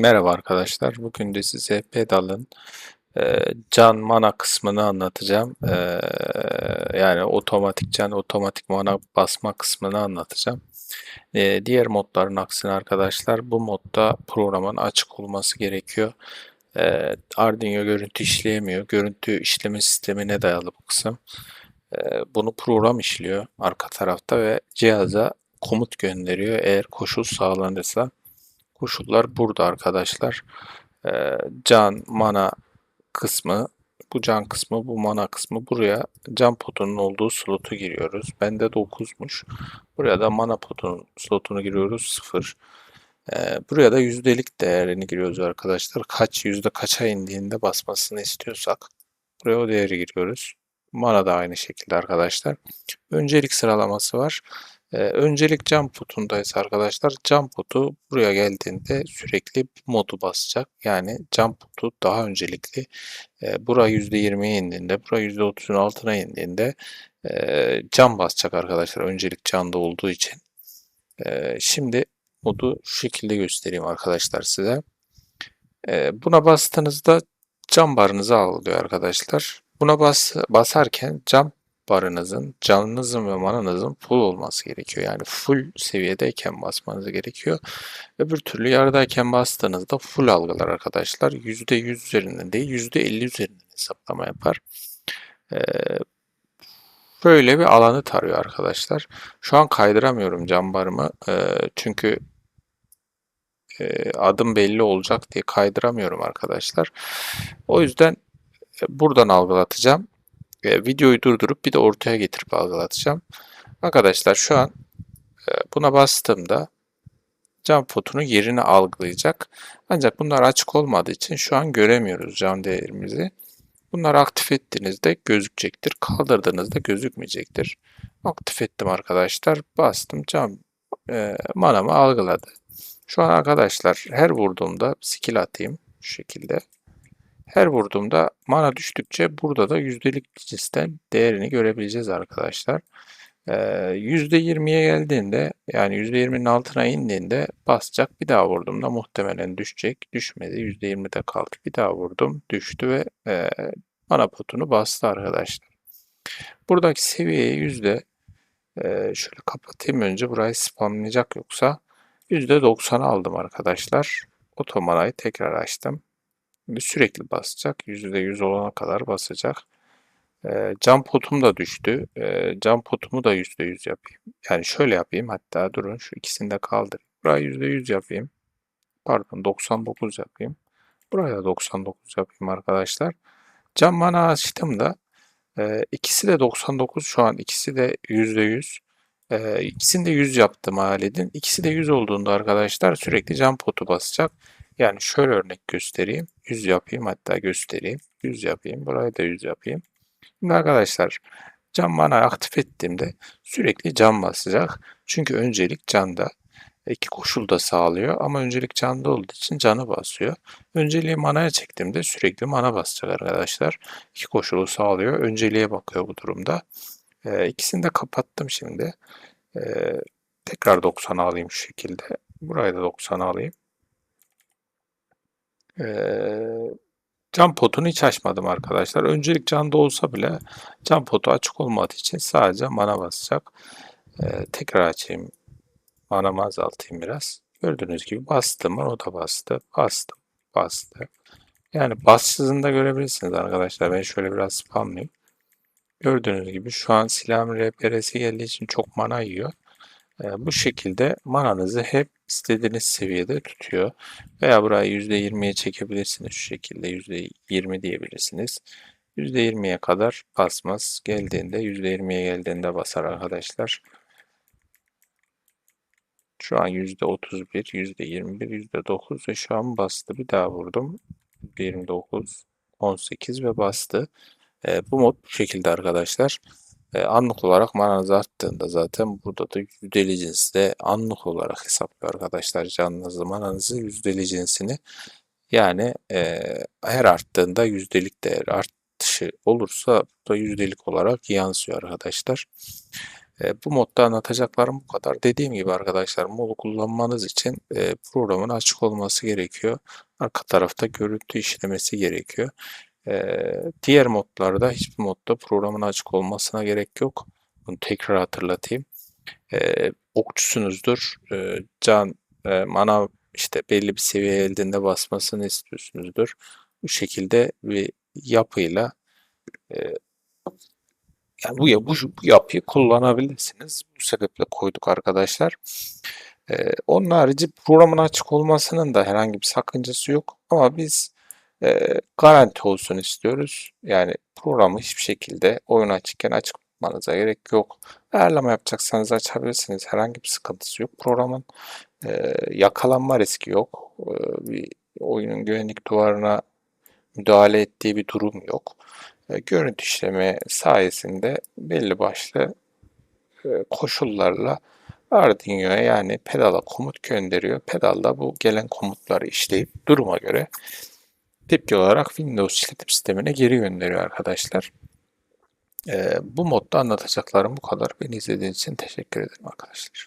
Merhaba arkadaşlar. Bugün de size pedalın e, can mana kısmını anlatacağım. E, yani otomatik can, otomatik mana basma kısmını anlatacağım. E, diğer modların aksine arkadaşlar bu modda programın açık olması gerekiyor. E, Arduino görüntü işleyemiyor. Görüntü işleme sistemine dayalı bu kısım. E, bunu program işliyor arka tarafta ve cihaza komut gönderiyor eğer koşul sağlanırsa. Koşullar burada arkadaşlar. Ee, can, mana kısmı, bu can kısmı, bu mana kısmı buraya can potunun olduğu slotu giriyoruz. Bende 9'muş. Buraya da mana potunun slotunu giriyoruz 0. Ee, buraya da yüzdelik değerini giriyoruz arkadaşlar. Kaç yüzde kaça indiğinde basmasını istiyorsak buraya o değeri giriyoruz. Mana da aynı şekilde arkadaşlar. Öncelik sıralaması var. Ee, öncelik cam potundayız arkadaşlar. Cam potu buraya geldiğinde sürekli modu basacak. Yani cam potu daha öncelikli. Ee, bura %20'ye indiğinde, bura %30'un altına indiğinde e, cam basacak arkadaşlar. Öncelik canda olduğu için. Ee, şimdi modu şu şekilde göstereyim arkadaşlar size. Ee, buna bastığınızda cam barınızı alıyor arkadaşlar. Buna bas, basarken cam barınızın, canınızın ve mananızın full olması gerekiyor. Yani full seviyedeyken basmanız gerekiyor. Öbür türlü yarıdayken bastığınızda full algılar arkadaşlar. %100 üzerinden değil %50 üzerinden hesaplama yapar. Ee, böyle bir alanı tarıyor arkadaşlar. Şu an kaydıramıyorum cam barımı. Ee, çünkü e, adım belli olacak diye kaydıramıyorum arkadaşlar. O yüzden e, buradan algılatacağım e, videoyu durdurup bir de ortaya getirip algılatacağım. Arkadaşlar şu an e, buna bastığımda cam fotonun yerini algılayacak. Ancak bunlar açık olmadığı için şu an göremiyoruz cam değerimizi. Bunları aktif ettiğinizde gözükecektir. Kaldırdığınızda gözükmeyecektir. Aktif ettim arkadaşlar. Bastım cam e, manamı algıladı. Şu an arkadaşlar her vurduğumda skill atayım şu şekilde. Her vurduğumda mana düştükçe burada da yüzdelik cinsten değerini görebileceğiz arkadaşlar. Ee, %20'ye geldiğinde yani %20'nin altına indiğinde basacak. Bir daha vurduğumda muhtemelen düşecek. Düşmedi. %20'de kaldı. Bir daha vurdum. Düştü ve e, mana potunu bastı arkadaşlar. Buradaki seviyeyi yüzde e, şöyle kapatayım önce burayı spamlayacak yoksa %90'a aldım arkadaşlar. Otomanayı tekrar açtım sürekli basacak. %100 olana kadar basacak. E, cam potum da düştü. E, cam potumu da %100 yapayım. Yani şöyle yapayım. Hatta durun şu ikisini de kaldırayım. Burayı %100 yapayım. Pardon 99 yapayım. Buraya 99 yapayım arkadaşlar. Cam mana açtım da e, ikisi de 99 şu an ikisi de %100. E, ikisini de 100 yaptım halledin. İkisi de 100 olduğunda arkadaşlar sürekli cam potu basacak. Yani şöyle örnek göstereyim. 100 yapayım hatta göstereyim. 100 yapayım. Burayı da 100 yapayım. Şimdi arkadaşlar cam bana aktif ettiğimde sürekli cam basacak. Çünkü öncelik canda iki koşul da sağlıyor ama öncelik canda olduğu için canı basıyor. Önceliği manaya çektiğimde sürekli mana basacak arkadaşlar. İki koşulu sağlıyor. Önceliğe bakıyor bu durumda. Ee, ikisini de kapattım şimdi. Ee, tekrar 90 alayım şu şekilde. Burayı da 90 alayım. Cam potunu hiç açmadım arkadaşlar. Öncelik canda olsa bile cam potu açık olmadığı için sadece mana basacak. Tekrar açayım. Manamı azaltayım biraz. Gördüğünüz gibi bastım. O da bastı. Bastım. Bastı. Yani bassızını görebilirsiniz arkadaşlar. Ben şöyle biraz spamlayayım. Gördüğünüz gibi şu an silahın RPR'si geldiği için çok mana yiyor. Bu şekilde mananızı hep istediğiniz seviyede tutuyor. Veya burayı %20'ye çekebilirsiniz. Şu şekilde %20 diyebilirsiniz. %20'ye kadar basmaz. Geldiğinde %20'ye geldiğinde basar arkadaşlar. Şu an %31, %21, %9 ve şu an bastı. Bir daha vurdum. %29, 18 ve bastı. E, bu mod bu şekilde arkadaşlar. E, anlık olarak mananız arttığında zaten burada da yüzdeli cinsde anlık olarak hesaplıyor arkadaşlar canınızı mananızı yüzdeli cinsini. Yani e, her arttığında yüzdelik değer artışı olursa da yüzdelik olarak yansıyor arkadaşlar. E, bu modda anlatacaklarım bu kadar. Dediğim gibi arkadaşlar modu kullanmanız için e, programın açık olması gerekiyor. Arka tarafta görüntü işlemesi gerekiyor. E, diğer modlarda hiçbir modda programın açık olmasına gerek yok. Bunu tekrar hatırlatayım. E, okçusunuzdur. E, can, e, mana işte belli bir seviye elinde basmasını istiyorsunuzdur. Bu şekilde bir yapıyla e, yani bu, bu, bu yapıyı kullanabilirsiniz. Bu sebeple koyduk arkadaşlar. Ee, onun harici programın açık olmasının da herhangi bir sakıncası yok. Ama biz e, garanti olsun istiyoruz. Yani programı hiçbir şekilde oyun açıkken açık tutmanıza gerek yok. Ayarlama yapacaksanız açabilirsiniz. Herhangi bir sıkıntısı yok programın. Ee, yakalanma riski yok. Ee, bir oyunun güvenlik duvarına müdahale ettiği bir durum yok. E, Görüntü işleme sayesinde belli başlı e, koşullarla Arduino'ya yani pedala komut gönderiyor. Pedal da bu gelen komutları işleyip duruma göre tepki olarak Windows işletim sistemine geri gönderiyor arkadaşlar. E, bu modda anlatacaklarım bu kadar. Beni izlediğiniz için teşekkür ederim arkadaşlar.